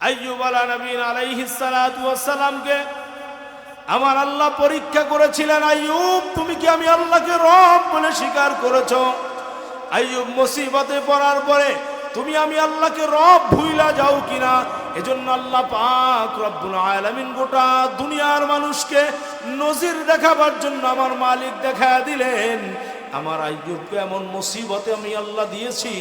আইয়ুব আলা নবীন আলাইহিস সালাতু ওয়াস সালামকে আমার আল্লাহ পরীক্ষা করেছিলেন, আইয়ুব, তুমি কি আমি আল্লাহকে রব বলে স্বীকার করেছ? আইয়ুব মুসিবতে পড়ার পরে, তুমি আমি আল্লাহকে রব ভুইলা যাও কিনা? এজন্য আল্লাহ পাক রব্বুল আলামিন গোটা দুনিয়ার মানুষকে নজির দেখাবার জন্য আমার মালিক দেখা দিলেন। আমার আইয়ুবকে এমন মুসিবতে আমি আল্লাহ দিয়েছি।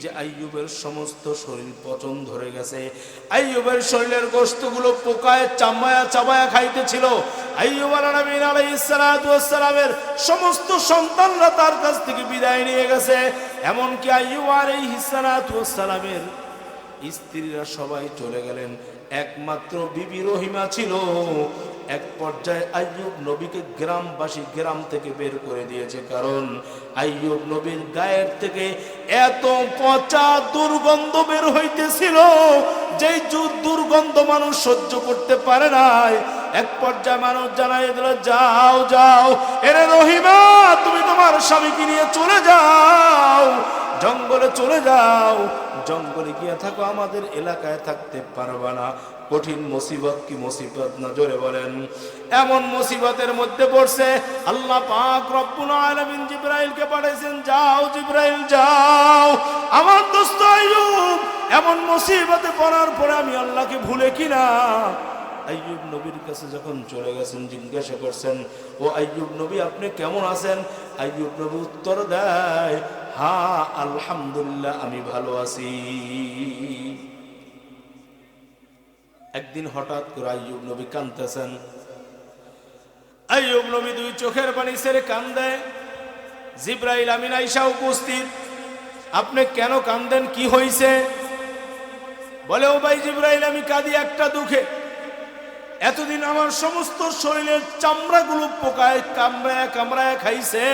যে আইয়ুবের সমস্ত শরীর পচন ধরে গেছে। আইয়ুবের শরীরের গোস্তগুলো পোকায় চামায়া চাবায়া খাইতেছিল। আইয়ুব সমস্ত সন্তানরা তার কাছ থেকে বিদায় নিয়ে গেছে। এমনকি আইয়ুব এই সালাতু ওয়াস সালামের স্ত্রীরা সবাই চলে গেলেন। একমাত্র বিবি রহিমা ছিল। এক পর্যায়ে আইয়ুব নবীকে গ্রামবাসী গ্রাম থেকে বের করে দিয়েছে। কারণ আইয়ুব নবীর গায়ের থেকে এত পচা দুর্গন্ধ বের হইতেছিল জু- দুর্গন্ধ মানুষ সহ্য করতে পারে নাই। এক পর্যায়ে মানুষ জানাই দিল, যাও যাও, এরে রহিমা, তুমি তোমার স্বামীকে নিয়ে চলে যাও, জঙ্গলে চলে যাও জঙ্গলে গিয়ে থাকো, আমাদের এলাকায় থাকতে পারবা না। কঠিন মুসিবত কি মুসিবত? না জোরে বলেন। এমন মুসিবতের মধ্যে পড়ছে, আল্লাহ পাক রব্বুল আলামিন জিব্রাইলকে পাঠাইছেন, যাও জিব্রাইল, যাও। আমার দোস্ত এমন মুসিবতে পড়ার পরে আমি আল্লাহকে ভুলে কিনা আইয়ুব নবীর কাছে যখন চলে গেছেন, জিজ্ঞাসা করছেন, ও আইয়ুব নবী, আপনি কেমন আছেন? আইয়ুব নবী উত্তর দেয়, হা, আলহামদুলিল্লাহ, আমি ভালো আছি। একদিন হঠাৎ করে আইয়ুব নবী কান্দতেছেন আইয়ুব নবী দুই চোখের পানি ছেড়ে কান্দে। জিব্রাইল, আমিন আইসা উপস্থিত। আপনি কেন কান্দেন? কি হইছে? বলে, ও ভাই জিব্রাইল, আমি কাঁদি একটা দুঃখে। এতদিন আমার সমস্ত শরীরের চামড়াগুলো পোকায় কামড়ায় কামড়ায় খাইছে।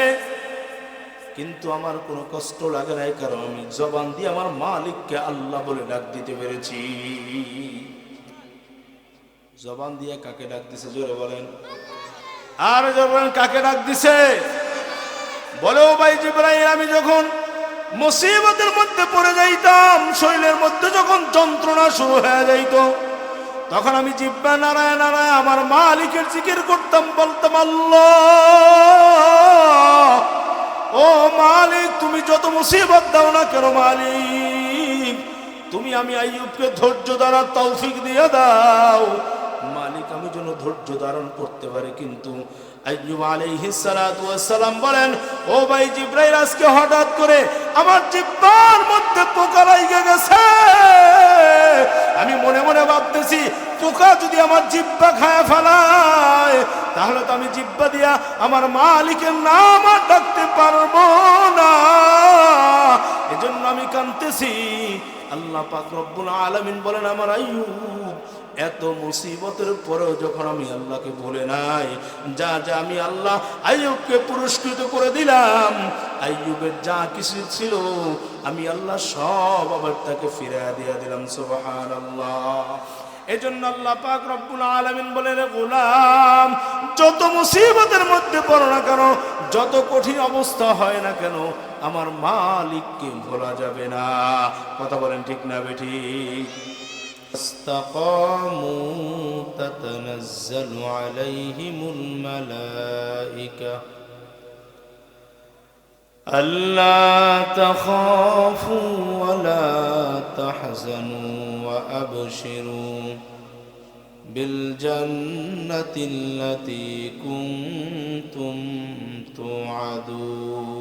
কিন্তু আমার কোনো কষ্ট লাগে নাই, কারণ আমি জবান দিয়ে আমার মালিককে আল্লাহ বলে ডাক দিতে পেরেছি। জবান দিয়ে কাকে ডাক দিছে, জোরে বলেন। আর যখন কাকে ডাক দিছে? বলেও ভাই জিব্রাইল, আমি যখন মুসিবতের মধ্যে পড়ে যাইতাম, শরীরের মধ্যে যখন যন্ত্রণা শুরু হয়ে যাইতো তখন আমি জিব্বা নারায় নারায় আমার মালিকের জিকির করতাম, বলতাম, আল্লাহ! ও মালিক, তুমি যত মুসিবত দাও না কেন মালিক? তুমি আমি আইয়ুবকে ধৈর্য দ্বারা তৌফিক দিয়ে দাও। মালিক আমি যেন ধৈর্য ধারণ করতে পারি কিন্তু বলেন, ও ভাই হঠাৎ করে আমার মধ্যে পোকা গেছে। আমি মনে মনে ভাবতেছি, পোকা যদি আমার জিব্বা খায় ফেলায়, তাহলে তো আমি জিব্বা দিয়া আমার মালিকের নাম আর ডাকতে পারব না। এজন্য আমি কানতেছি আল্লাহ পাক রব্বুল আলামিন বলেন, আমার আইয়ুব, এত মুসিবতের পরেও যখন আমি আল্লাহকে ভুলে নাই, যা যা আমি আল্লাহ আইয়ুবকে পুরস্কৃত করে দিলাম, আইয়ুবের যা কিছু ছিল, আমি আল্লাহ সব আবার তাকে ফিরে দিয়ে দিলাম, সুবহানাল্লাহ। এজন্য আল্লাহ পাক রব্বুল আলামিন বলেন গোলাম, যত মুসিবতের মধ্যে পড়ো না কেন, যত কঠিন অবস্থা হয় না কেন আমার মালিককে ভোলা যাবে না কথা বলেন ঠিক না বেঠি استقاموا تتنزل عليهم الملائكة ألا تخافوا ولا تحزنوا وأبشروا بالجنة التي كنتم توعدون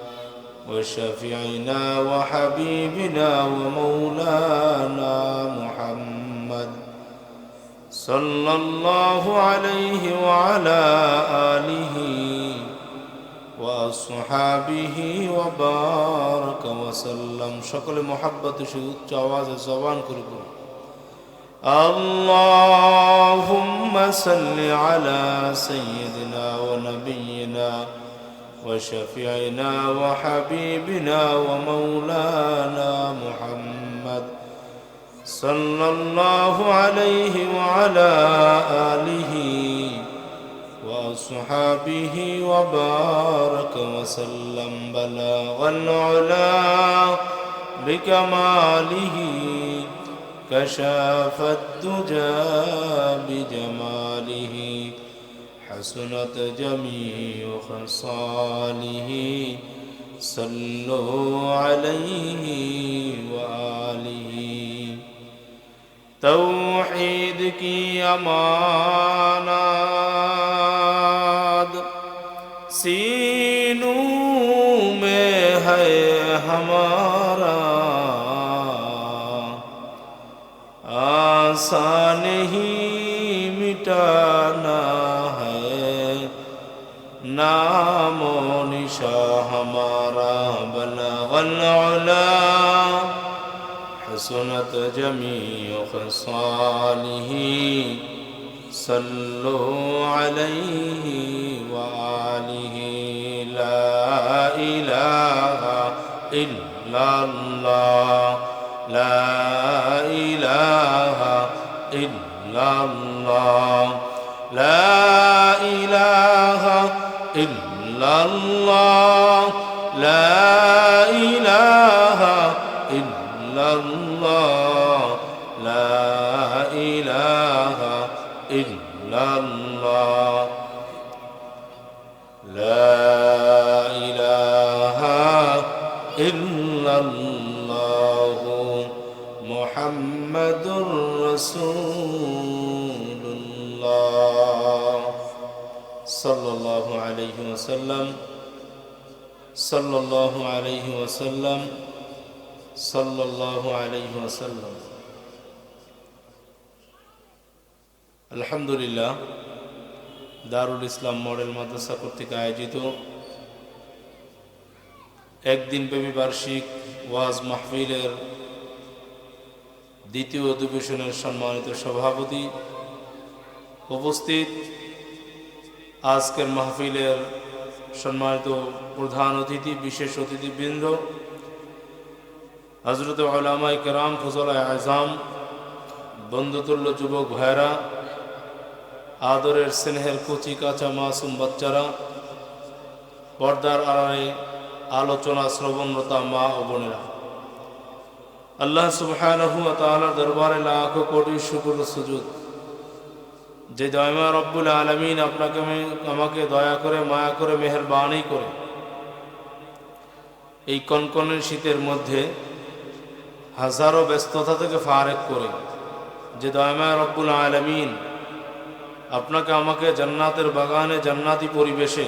وشفيعنا وحبيبنا ومولانا محمد صلى الله عليه وعلى آله وأصحابه وبارك وسلم. شكل محبة شهود جواز زبان كركم اللهم صل على سيدنا ونبينا وشفيعنا وحبيبنا ومولانا محمد صلى الله عليه وعلى آله وأصحابه وبارك وسلم. بلاغ العلا بكماله كشاف الدجى بجماله. حسنت جميع خصاله صلوا عليه وآله. توحید کی امانات سینوں حسنت جميع خصاله صلوا عليه وآله لا إله إلا الله لا إله إلا الله لا إله إلا الله لا وسلم صلى الله عليه وسلم صلى الله عليه وسلم আলহামদুলিল্লাহ দারুল ইসলাম মডেল মাদ্রাসা কর্তৃক আয়োজিত একদিন ব্যাপী বার্ষিক ওয়াজ মাহফিলের দ্বিতীয় অধিবেশনের সম্মানিত সভাপতি উপস্থিত আজকের মাহফিলের সম্মানিত প্রধান অতিথি, বিশেষ অতিথিবৃন্দ হজরত আলামাই কেরাম ফজল আজম বন্ধুতুল্য যুবক ভাইরা আদরের স্নেহের কচি কাঁচা মাসুম বাচ্চারা, পর্দার আড়ালে আলোচনা শ্রবণরতা মা ও বোনেরা। আল্লাহ তাআলার দরবারে লাখ কোটি শুকর সুজুদ। যে দয়মা রব্বুল আলামিন আপনাকে আমি- আমাকে দয়া করে, মায়া করে, মেহেরবানি করে এই কনকনের শীতের মধ্যে হাজারো ব্যস্ততা থেকে ফারেক করে, যে দয়মা রব্বুল আলমিন আপনাকে আমাকে জান্নাতের বাগানে জান্নাতি পরিবেশে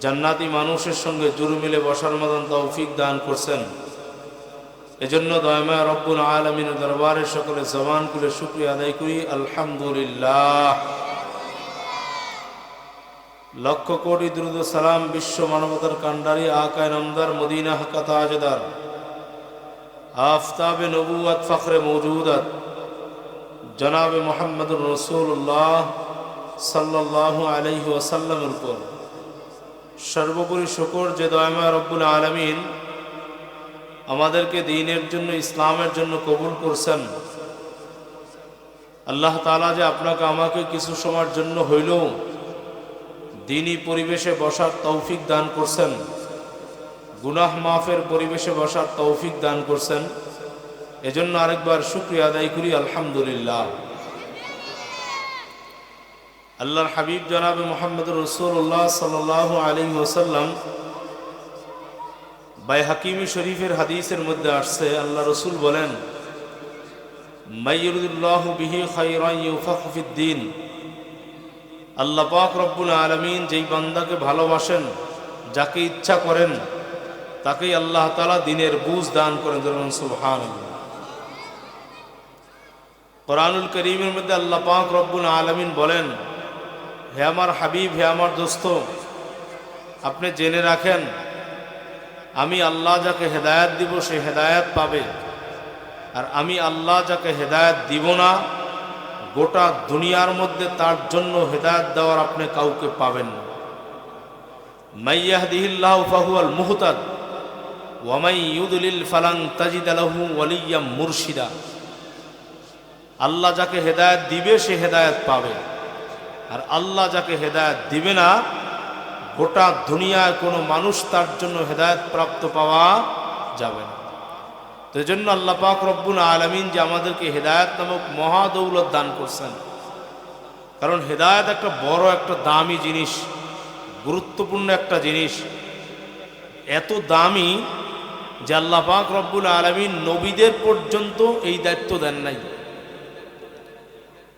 জান্নাতি মানুষের সঙ্গে জুরু মিলে বসার মতন তৌফিক দান করছেন। এজন্য দয়মা রব্বুল আলমিন দরবারে সকলে জবান করে শুক্রিয়া আদায় করি। আলহামদুলিল্লাহ। লক্ষ কোটি দ্রুত সালাম বিশ্ব মানবতার কান্ডারি আকায় নমদার মদিনা হাকা তাজদার। আফতাব নবুয়াত ফখরে মৌজুদাত। জনাব মোহাম্মদ রসুল্লাহ সাল্লাহ আলহি ওয়াসাল্লামের উপর। সর্বোপরি শুকর যে দয়মা রব্বুল আলমিন আমাদেরকে দিনের জন্য, ইসলামের জন্য কবুল করছেন। আল্লাহ তালা যে আপনাকে আমাকে কিছু সময়ের জন্য হইলেও দিনই পরিবেশে বসার তৌফিক দান করছেন। গুনাহ মাফের পরিবেশে বসার তৌফিক দান করছেন। এজন্য আরেকবার শুক্রিয়া আদায় করি, আলহামদুলিল্লাহ। আল্লাহর হাবিব জনাবে মোহাম্মদ রসুল্লাহ সাল আলী ওসাল্লাম বাই হাকিমি শরীফের হাদিসের মধ্যে আসছে, আল্লাহ রসুল বলেন খাইরাইফিদ্দিন আল্লাহ পাক রব্বুল আলমিন যেই বান্দাকে ভালোবাসেন, যাকে ইচ্ছা করেন, তাকেই আল্লাহ তালা দিনের বুঝ দান করেন ধরুন সুবহান কোরআনুল করিমের মধ্যে আল্লাহ পাক রব্বুল আলমিন বলেন, হে আমার হাবিব, হে আমার দোস্ত, আপনি জেনে রাখেন আমি আল্লাহ যাকে হেদায়াত দিব, সে হেদায়াত পাবে। আর আমি আল্লাহ যাকে হেদায়াত দিব না, গোটা দুনিয়ার মধ্যে তার জন্য হেদায়াত দেওয়ার আপনি কাউকে পাবেন না। ফাহুয়াল মুহতাদ ওয়ামাই ইউদুলিল ফালাং তাজিদ আলহু ওয়ালিয়াম মুর্শিদা। আল্লাহ যাকে হেদায়ত দিবে, সে হেদায়ত পাবে। আর আল্লাহ যাকে হেদায়ত দিবে না গোটা দুনিয়ায় কোনো মানুষ তার জন্য হেদায়ত প্রাপ্ত পাওয়া যাবে না। তো এই জন্য আল্লাহ পাক রব্বুল আলমিন যে আমাদেরকে হেদায়ত নামক মহাদৌলত দান করছেন, কারণ হেদায়ত একটা বড় একটা দামি জিনিস, গুরুত্বপূর্ণ একটা জিনিস, এত দামি যে আল্লাহ পাক রব্বুল আলমিন নবীদের পর্যন্ত এই দায়িত্ব দেন নাই।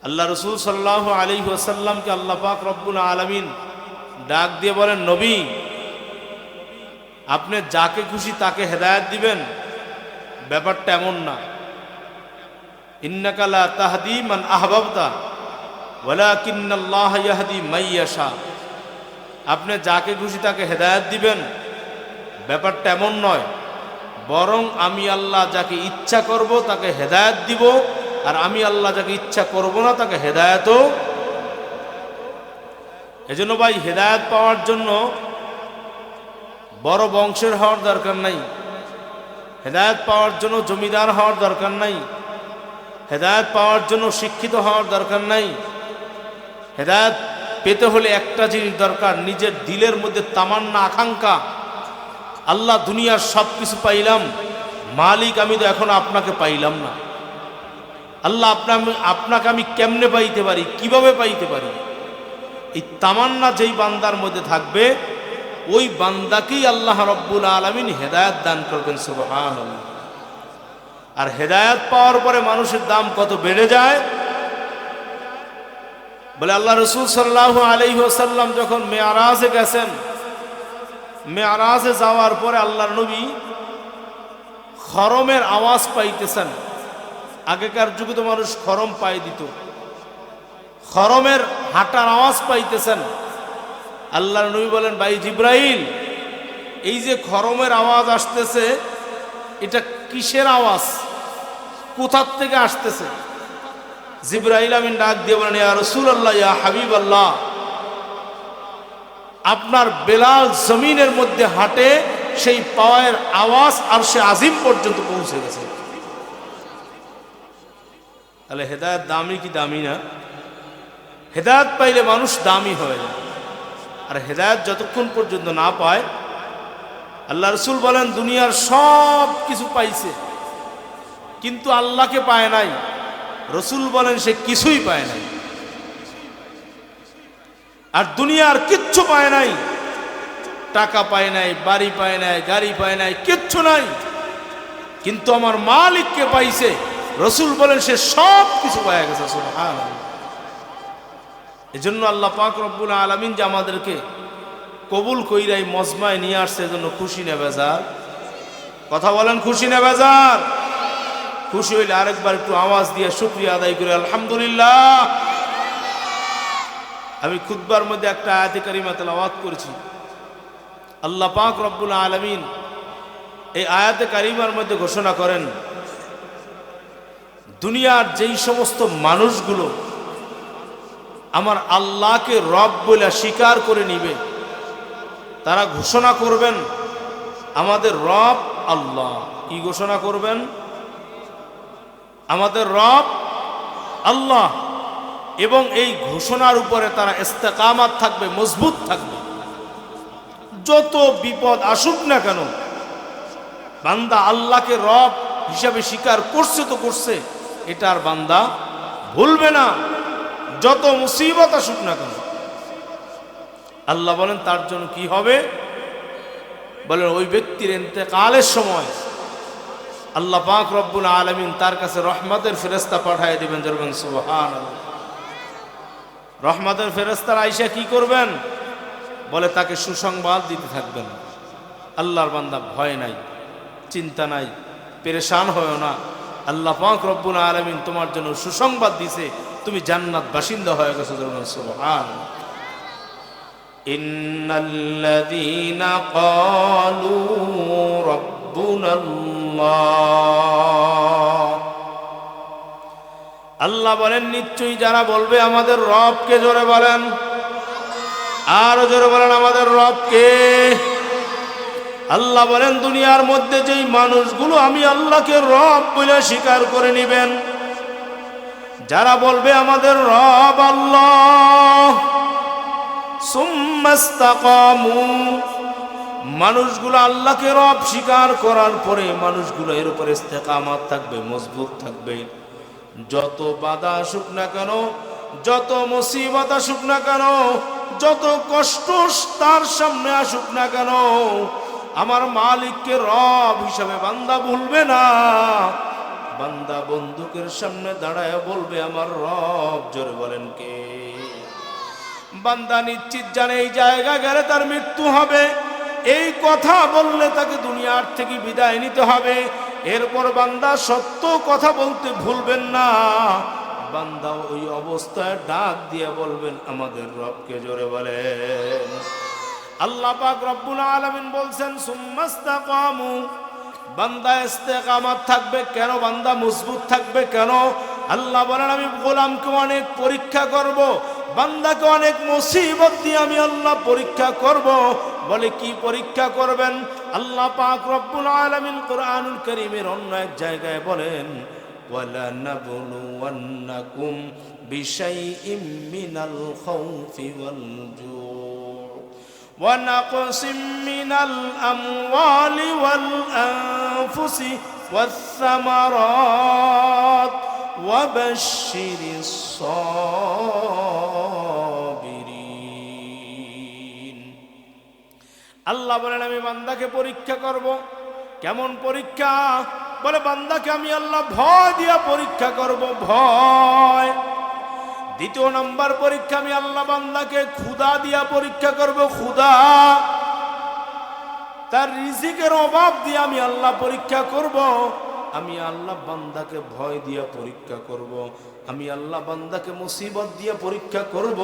আল্লাহ রসুল সাল্লাহ আলী ওয়াসাল্লামকে আল্লাহ পাক রব্বুল আলমিন ডাক দিয়ে বলেন, নবী, আপনি যাকে খুশি তাকে হেদায়ত দিবেন। ব্যাপারটা এমন না। ইন্নাকালা তাহাদি মান আহবাবতা ওলা কিন্নাল্লাহ ইয়াহদি মাইয়াশা আপনি যাকে খুশি তাকে হেদায়ত দিবেন। ব্যাপারটা এমন নয়। বরং আমি আল্লাহ যাকে ইচ্ছা করব তাকে হেদায়ত দিব, আর আমি আল্লাহ যাকে ইচ্ছা করব না তাকে হেদায়তও এজন্য ভাই হেদায়ত পাওয়ার জন্য বড় বংশের হওয়ার দরকার নাই। হেদায়ত পাওয়ার জন্য জমিদার হওয়ার দরকার নাই। হেদায়ত পাওয়ার জন্য শিক্ষিত হওয়ার দরকার নাই। হেদায়ত পেতে হলে একটা জিনিস দরকার, নিজের দিলের মধ্যে তামান্না, আকাঙ্ক্ষা। আল্লাহ দুনিয়ার সব কিছু পাইলাম, মালিক আমি তো এখন আপনাকে পাইলাম না। আল্লাহ আপনা আপনাকে আমি কেমনে পাইতে পারি? কীভাবে পাইতে পারি? এই তামান্না যেই বান্দার মধ্যে থাকবে, ওই বান্দাকেই আল্লাহ রব্বুল আলমিন হেদায়ত দান করবেন সুবহান আর হেদায়ত পাওয়ার পরে মানুষের দাম কত বেড়ে যায়? বলে আল্লাহ রসুল সাল্লাহ আলি ওসাল্লাম যখন মেয়ারাজে গেছেন, মেয়ারাজে যাওয়ার পরে আল্লাহর নবী খরমের আওয়াজ পাইতেছেন। আগেকার যুগে তো মানুষ খরম পাই দিত। খরমের হাঁটার আওয়াজ পাইতেছেন। আল্লাহর নবী বলেন, ভাই জিব্রাইল, এই যে খরমের আওয়াজ আসতেছে, এটা কিসের আওয়াজ? কোথার থেকে আসতেছে? জিব্রাইল আমিন ডাক দিয়ে বলেন, ইয়া রসুল আল্লাহ ইয়া হাবিব আল্লাহ আপনার বেলাল জমিনের মধ্যে হাঁটে, সেই পাওয়ার আওয়াজ আর সে আজিম পর্যন্ত পৌঁছে গেছে। তাহলে হেদায়ত দামি কি দামি না? হেদায়ত পাইলে মানুষ দামি হয়ে যায়। আর হেদায়ত যতক্ষণ পর্যন্ত না পায়, আল্লাহ রসুল বলেন, দুনিয়ার সব কিছু পাইছে। কিন্তু আল্লাহকে পায় নাই। রসুল বলেন, সে কিছুই পায় নাই। আর দুনিয়ার কিচ্ছু পায় নাই। টাকা পায় নাই, বাড়ি পায় নাই, গাড়ি পায় নাই, কিচ্ছু নাই। কিন্তু আমার মালিককে পাইছে। রসুল বলেন, সে সব কিছু পায় গেছে এজন্য আল্লাহ পাক রব্বুল আলমিন যে আমাদেরকে কবুল কইরাই মজমায় নিয়ে আসছে, এজন্য খুশি নেবে যার কথা বলেন, খুশি নেবে যার খুশি হইলে আরেকবার একটু আওয়াজ দিয়ে শুক্রিয়া আদায় করে, আলহামদুলিল্লাহ। আমি খুদ্বার মধ্যে একটা আয়াতে কারিমা তেলাওয়াত করেছি। আল্লাহ পাক রব্বুল আলমিন এই আয়াতে কারিমার মধ্যে ঘোষণা করেন, দুনিয়ার যেই সমস্ত মানুষগুলো আমার আল্লাহকে রব বলে স্বীকার করে নিবে। তারা ঘোষণা করবেন, আমাদের রব আল্লাহ। কি ঘোষণা করবেন? আমাদের রব আল্লাহ। এবং এই ঘোষণার উপরে তারা ইস্তেকামাত থাকবে, মজবুত থাকবে। যত বিপদ আসুক না কেন, বান্দা আল্লাহকে রব হিসাবে স্বীকার করছে তো করছে এটার বান্দা ভুলবে না। যত মুসিবত আসুক না কেন। আল্লাহ বলেন, তার জন্য কি হবে? বলেন, ওই ব্যক্তির এতেকালের সময় আল্লাহ পাক রব্বুল আলমিন তার কাছে রহমতের ফেরেস্তা পাঠায় দিবেন যেরকম সুবহান রহমতের ফেরেস্তার আইসা কি করবেন? বলে, তাকে সুসংবাদ দিতে থাকবেন। আল্লাহর বান্দা ভয় নাই, চিন্তা নাই, পেরেশান হয় না। আল্লাহ পাক রব্বুল আলমিন তোমার জন্য সুসংবাদ দিছে। তুমি জান্নাত বাসিন্দা হয়ে গেছো সুবহান ইন্নাল্লাযীনা আল্লাহ বলেন, নিশ্চয়ই যারা বলবে আমাদের রবকে জোরে বলেন, আরও জোরে বলেন আমাদের রবকে। আল্লাহ বলেন, দুনিয়ার মধ্যে যেই মানুষগুলো আমি আল্লাহকে রব বলে স্বীকার করে নেবেন যারা বলবে আমাদের রব আল্লাহ মানুষগুলো আল্লাহকে রব স্বীকার করার পরে মানুষগুলো এর উপরে ইস্তেকামাত থাকবে, মজবুত থাকবে। যত বাধা আসুক না কেন, যত মুসিবত আসুক না কেন, যত কষ্ট তার সামনে আসুক না কেন, আমার মালিককে রব হিসাবে বান্দা ভুলবে না। বান্দা বন্দুকের সামনে দাঁড়ায় বলবে, আমার রব, জোরে বলেন কে? বান্দা নিশ্চিত জানে এই জায়গা গেলে তার মৃত্যু হবে। এই কথা বললে তাকে দুনিয়ার থেকে বিদায় নিতে হবে। এরপর বান্দা সত্য কথা বলতে ভুলবেন না। বান্দা ওই অবস্থায় ডাক দিয়ে বলবেন, আমাদের রবকে জোরে বলেন। আল্লাহ পাক রব্বুল আলামিন বলছেন, সুম্মাস্তাকামু বান্দা ইস্তেকামাত থাকবে কেন? বান্দা মজবুত থাকবে কেন? আল্লাহ বলেন, আমি গোলামকে অনেক পরীক্ষা করব, বান্দাকে অনেক মুসিবত দিয়ে আমি আল্লাহ পরীক্ষা করব। বলে কি পরীক্ষা করবেন? আল্লাহ পাক রব্বুল আলামিন কোরআনুল কারীমের অন্য এক জায়গায় বলেন ওয়ালা নাবলুওয়ান্নাকুম বিশাইইম মিনাল খাউফি ওয়াল জু' ونقص من الأموال والأنفس والثمرات وبشر الصابرين আল্লাহ বলেন আমি বান্দাকে পরীক্ষা করব কেমন পরীক্ষা বলে বান্দাকে আমি আল্লাহ ভয় দিয়া পরীক্ষা করব ভয় দ্বিতীয় নম্বর পরীক্ষা, আমি আল্লাহ বান্দাকে ক্ষুদা দিয়া পরীক্ষা করব ক্ষুদা তার রিজিকের অভাব দিয়ে আমি আল্লাহ পরীক্ষা করব, আমি আল্লাহ বান্দাকে ভয় দিয়া পরীক্ষা করব। আমি আল্লাহ বান্দাকে মুসিবত দিয়া পরীক্ষা করব।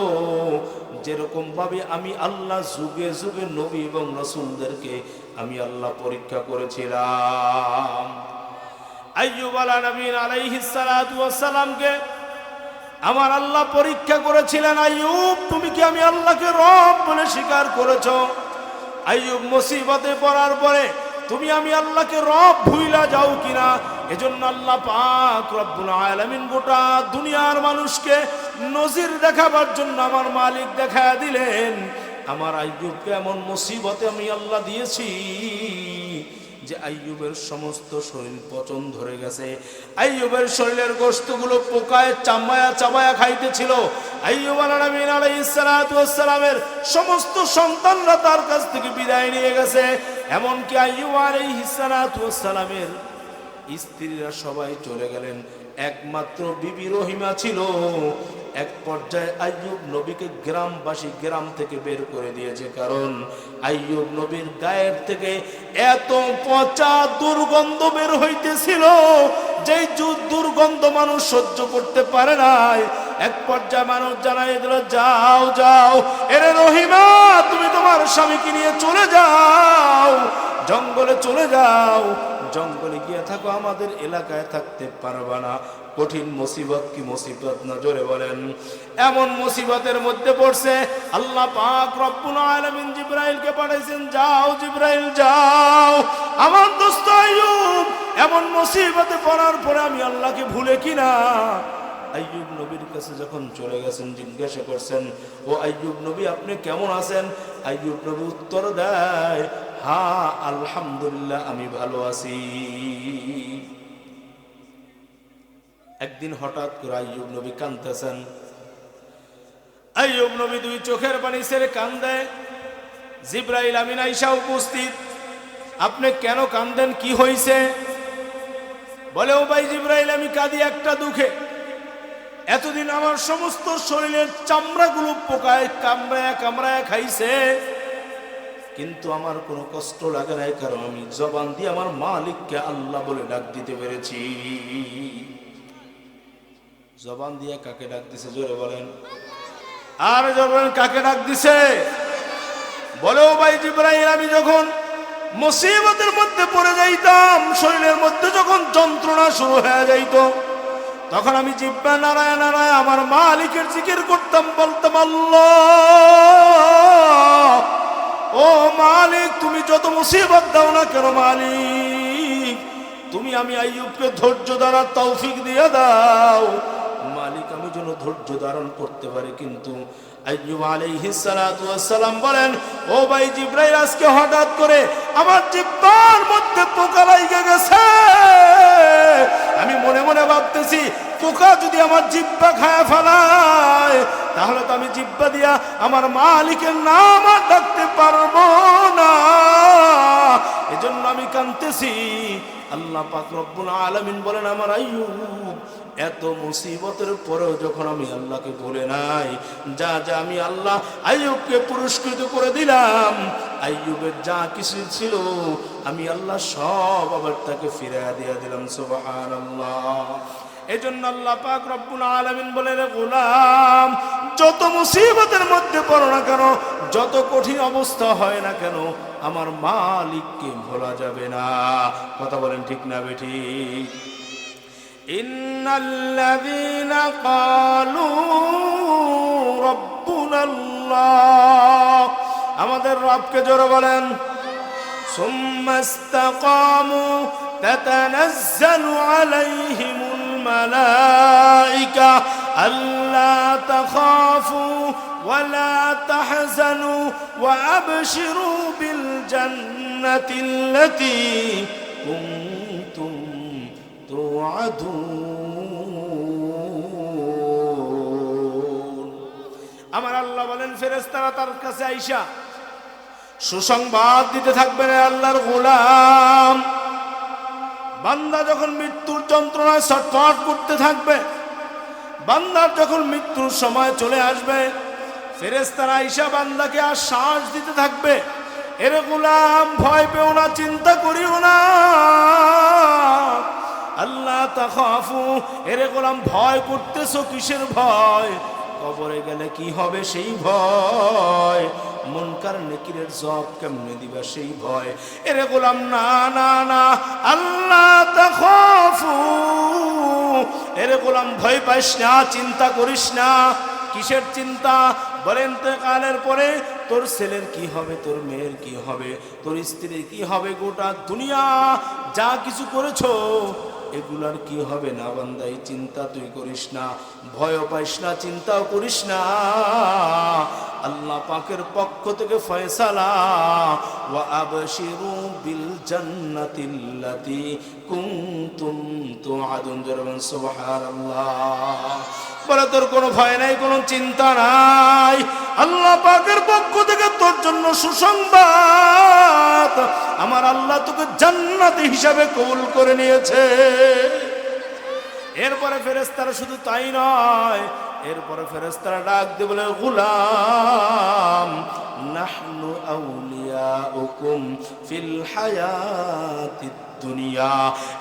যেরকম ভাবে আমি আল্লাহ যুগে যুগে নবী এবং রসুলদেরকে আমি আল্লাহ পরীক্ষা করেছিলাম আইয়ুব আলা নবীন আলাইহিস সালাতু ওয়াস সালামকে আমার আল্লাহ পরীক্ষা করেছিলেন, আইয়ুব, তুমি কি আমি আল্লাহকে রব বলে স্বীকার করেছ? আইয়ুব, মুসিবতে পড়ার পরে তুমি আমি আল্লাহকে রব ভুইলা যাও কিনা? এজন্য আল্লাহ পাক রব্বুল আলামিন গোটা দুনিয়ার মানুষকে নজির দেখাবার জন্য আমার মালিক দেখা দিলেন। আমার আইয়ুবকে এমন মুসিবতে আমি আল্লাহ দিয়েছি। যে আইয়ুবের সমস্ত শরীর পচন ধরে গেছে। আইয়ুবের শরীরের গোস্তগুলো পোকায় চামায়া চামায়া খাইতেছিল। আইয়ুব আলামিন আলাইহিস সালাতু ওয়াস সালামের সমস্ত সন্তানরা তার কাছ থেকে বিদায় নিয়ে গেছে। এমনকি আইয়ুব আলাইহিস সালাতু ওয়াস সালামের স্ত্রীরা সবাই চলে গেলেন। একমাত্র বিবি রহিমা ছিল। এক পর্যায়ে আইয়ুব নবীকে গ্রামবাসী গ্রাম থেকে বের করে দিয়েছে। কারণ আইয়ুব নবীর গায়ের থেকে এত পচা দুর্গন্ধ বের হইতেছিল যু- দুর্গন্ধ মানুষ সহ্য করতে পারে নাই। এক পর্যায়ে মানুষ জানাই দিল, যাও যাও, এরে রহিমা, তুমি তোমার স্বামীকে নিয়ে চলে যাও, জঙ্গলে চলে যাও জঙ্গলে গিয়ে থাকো, আমাদের এলাকায় থাকতে পারবা না। কঠিন মুসিবত কি মুসিবত? নজরে বলেন। এমন মুসিবতের মধ্যে পড়ছে, আল্লাহ পাক রব্বুল আলামিন জিব্রাইলকে পাঠাইছেন, যাও জিব্রাইল, যাও। আমার দোস্ত আইয়ুব, এমন মুসিবতে পড়ার পরে আমি আল্লাহকে ভুলে কিনা? আইয়ুব নবীর কাছে যখন চলে গেছেন, জিজ্ঞাসা করছেন, ও আইয়ুব নবী, আপনি কেমন আছেন? আইয়ুব নবী উত্তর দেয় হ্যাঁ আলহামদুলিল্লাহ, আমি ভালো আছি। একদিন হঠাৎ করে আইয়ুব নবী কাঁদতেছেন। আইয়ুব নবী দুই চোখের পানি ছেড়ে কান্দে। জিব্রাইল, আমিন আইসা উপস্থিত। আপনি কেন কান্দেন কি হইছে বলে, ও ভাই জিব্রাইল, আমি কাঁদি একটা দুঃখে। এতদিন আমার সমস্ত শরীরের চামড়াগুলো পোকায় কামড়ায় কামড়ায় খাইছে। কিন্তু আমার কোনো কষ্ট লাগে নাই, কারণ আমি জবান দিয়ে আমার মালিককে আল্লাহ বলে ডাক দিতে পেরেছি। জবান দিয়ে কাকে ডাক দিছে, জোরে বলেন। আর জবান কাকে ডাক দিছে? বলে, ও ভাই জিব্রাইল, আমি যখন মুসিবতের মধ্যে পড়ে যাইতাম, শরীরের মধ্যে যখন যন্ত্রণা শুরু হয়ে যাইত, তখন আমি জিব্বা নারায়ণ নারায় আমার মালিকের জিকির করতাম, বলতাম, আল্লাহ মালিক, তুমি যত মুসিবত দাও না কেন মালিক? তুমি আমি আইয়ুবকে ধৈর্য দ্বারা তৌফিক দিয়ে দাও। মালিক, আমি যেন ধৈর্য ধারণ করতে পারি, কিন্তু আইয়ুব আলাইহিস সালাতু ওয়াসসালাম বলেন, ও ভাই জিব্রাইল, আজকে হঠাৎ করে আমার জিব্বার মধ্যে পোকা লাইগে গেছে। আমি মনে মনে ভাবতেছি পোকা যদি আমার জিব্বা খায় ফেলায়, তাহলে তো আমি জিব্বা দিয়া আমার মালিকের নাম আর ডাকতে পারব না। এজন্য আমি কানতেছি আল্লাহ পাক রব্বুল আলামিন বলেন, আমার আইয়ুব, এত মুসিবতের পরেও যখন আমি আল্লাহকে বলে নাই, যা যা আমি আল্লাহ আইয়ুবকে পুরস্কৃত করে দিলাম, আইয়ুবের যা কিছু ছিল, আমি আল্লাহ সব আবার তাকে ফিরে দিয়ে দিলাম, সুবহানাল্লাহ। এজন্য আল্লাহ পাক রব্বুল আলামিন রে গোলাম, যত মুসিবতের মধ্যে পড়ো না কেন, যত কঠিন অবস্থা হয় না কেন, আমার মালিককে ভোলা যাবে না। কথা বলেন ঠিক না বেঠি। ইন্নাল্লাযীনা ক্বালু রব্বুনাল্লাহ। আমাদের রবকে জোরে বলেন, সুম্মাস্তাকামু তাতানাজ্জালু আলাইহিম الملائكة ألا تخافوا ولا تحزنوا وأبشروا بالجنة التي كنتم توعدون আমার আল্লাহ বলেন ফেরেস্তারা তার কাছে আইসা সুসংবাদ দিতে থাকবেন আল্লাহর গোলাম বান্দা যখন মৃত্যুর যন্ত্রণায় ছটফট করতে থাকবে বান্দার যখন মৃত্যুর সময় চলে আসবে ফেরেস্তারা আইসা বান্দাকে আর শ্বাস দিতে থাকবে এরে গোলাম ভয় পেও না, চিন্তা করিও না। আল্লাহ তাখাফু এরে গোলাম ভয় করতেছো কিসের ভয়? কবরে গেলে কি হবে সেই ভয়? মনকার নেকিরের জব কেমনে দিবা সেই ভয়? এরে গোলাম, না না না, আল্লাহ তাখাফু এরে গোলাম, ভয় পাইস না, চিন্তা করিস না। কিসের চিন্তা? বলেন তো কালের পরে, তোর ছেলের কি হবে, তোর মেয়ের কি হবে, তোর স্ত্রীর কি হবে গোটা দুনিয়া? যা কিছু করেছ এগুলার কি হবে না বান্দাই? চিন্তা তুই করিস না। ভয় পাইস না, চিন্তাও করিস না। আল্লাহ পাকের পক্ষ থেকে ফয়সালা। বলে, তোর কোনো ভয় নাই, কোনো চিন্তা নাই। আল্লাহ পাকের পক্ষ থেকে তোর জন্য সুসংবাদ। আমার আল্লাহ তোকে জান্নাতি হিসাবে কবুল করে নিয়েছে। এরপরে ফেরেস্তারা শুধু তাই নয় এরপরে ফেরেস্তারা ডাক দিয়ে বলে, গুলাম, নাহনু আউলিয়াউকুম ফিল হায়াতিদ দুনিয়া।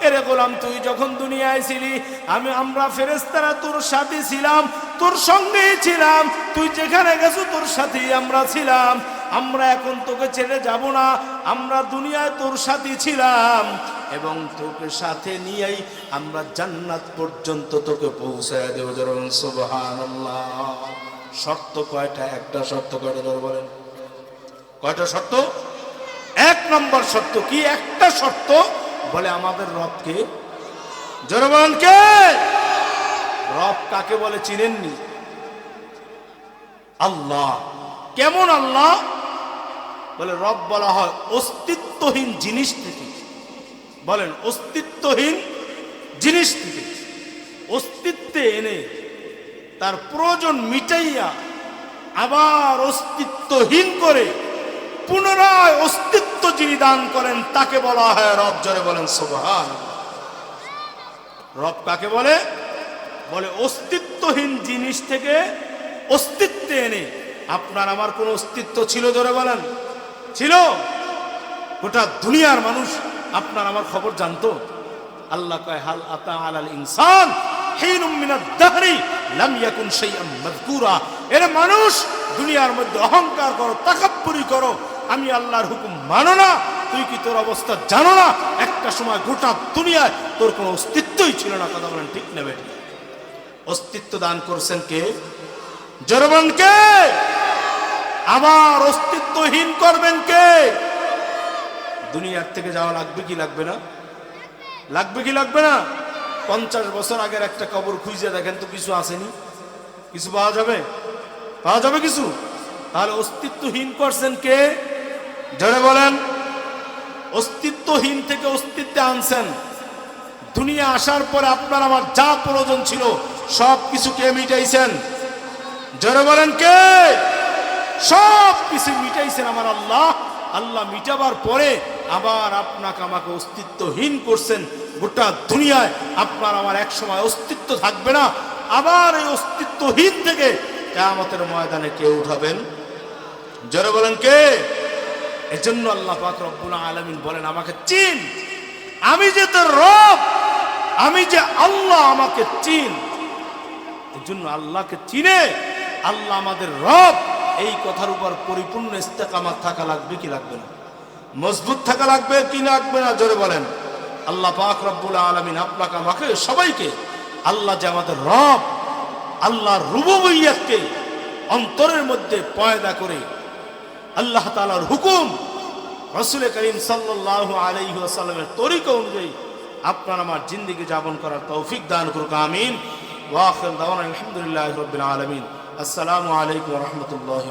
এরে গোলাম, তুই যখন দুনিয়ায় ছিলি, আমি, আমরা ফেরেস্তারা তোর সাথে ছিলাম, তোর সঙ্গেই ছিলাম, তুই যেখানে গেছো তোর সাথেই আমরা ছিলাম। আমরা এখন তোকে ছেড়ে যাব না, আমরা দুনিয়ায় তোর সাথে ছিলাম। এবং তোকে সাথে নিয়েই আমরা জান্নাত পর্যন্ত তোকে পৌঁছায় দেব যেমন সুবহানাল্লাহ। শর্ত কয়টা? একটা শর্ত, কয়টা ধর বলেন? কয়টা শর্ত? এক নম্বর শর্ত কি? একটা শর্ত বলে আমাদের রবকে। জোরে বলেন রব কাকে বলে চিনেননি? আল্লাহ। কেমন আল্লাহ? বলে রব বলা হয় অস্তিত্বহীন জিনিস থেকে। বলেন, অস্তিত্বহীন জিনিস থেকে, অস্তিত্বে এনে তার প্রয়োজন মিটাইয়া আবার অস্তিত্বহীন করে পুনরায় অস্তিত্ব যিনি দান করেন, তাকে বলা হয় রব। জরে বলেন সোভান রব কাকে বলে? বলে, অস্তিত্বহীন জিনিস থেকে অস্তিত্বে এনে, আপনার আমার কোন অস্তিত্ব ছিল ধরে বলেন। ছিল? গোটা দুনিয়ার মানুষ আপনার আমার খবর জানতো? আল্লাহ কয়, হাল আতা আলাল ইনসান হিনুম মিনাদ দাহরি লাম ইয়াকুন শাইআম মাযকুরা। এর মানুষ, দুনিয়ার মধ্যে অহংকার করো, তাকাব্বুরি করো। আমি আল্লাহর হুকুম মানো না, তুই কি তোর অবস্থা জানো না? একটা সময় গোটা দুনিয়ায় তোর কোনো অস্তিত্বই ছিল না, কথা বলেন ঠিক নেবে। অস্তিত্ব দান করছেন কে? জরবান কে? আবার অস্তিত্বহীন করবেন কে? দুনিয়ার থেকে যাওয়া লাগবে কি লাগবে না? লাগবে কি লাগবে না? পঞ্চাশ বছর আগের একটা কবর খুঁজে দেখেন তো কিছু আসেনি? কিছু পাওয়া যাবে? পাওয়া যাবে কিছু? তাহলে অস্তিত্বহীন করছেন কে? জোরে বলেন। অস্তিত্বহীন থেকে অস্তিত্বে আনছেন। দুনিয়া আসার পরে আপনার আমার যা প্রয়োজন ছিল, সব কিছু কে মিটাইছেন? জোরে বলেন কে? সব কিছু মিটাইছেন আমার আল্লাহ। আল্লাহ মিটাবার পরে আবার আপনাকে আমাকে অস্তিত্বহীন করছেন গোটা দুনিয়ায়। আপনার আমার এক সময় অস্তিত্ব থাকবে না। আবার এই অস্তিত্বহীন থেকে কেয়ামতের ময়দানে কে উঠাবেন? জোরে বলেন কে? এজন্য আল্লাহ পাক রব্বুল আলামিন বলেন, আমাকে চিন। আমি যে তোর রব, আমি যে আল্লাহ, আমাকে চিন। এজন্য আল্লাহকে চিনে, আল্লাহ আমাদের রব। এই কথার উপর পরিপূর্ণ ইস্তেকামাত থাকা লাগবে কি লাগবে না? মজবুত থাকা লাগবে, কি লাগবে না, জোরে বলেন। আল্লাহ পাক রব্বুল আলামিন আপনাকে, আমাকে, সবাইকে, আল্লাহ যে আমাদের রব, আল্লাহর রুবুবিয়তকে অন্তরের মধ্যে পয়দা করে আল্লাহ তাআলার হুকুম রসুল করিম সাল্লাল্লাহু আলাইহি ওয়াসাল্লামের তরিকা অনুযায়ী আপনার আমার জিন্দিগি যাপন করার তৌফিক দান করুক, আমিন। ওয়া আখির দাওয়ানা আলহামদুলিল্লাহি রাব্বিল আলামিন। আসসালামু আলাইকুম রাহমাতুল্লাহি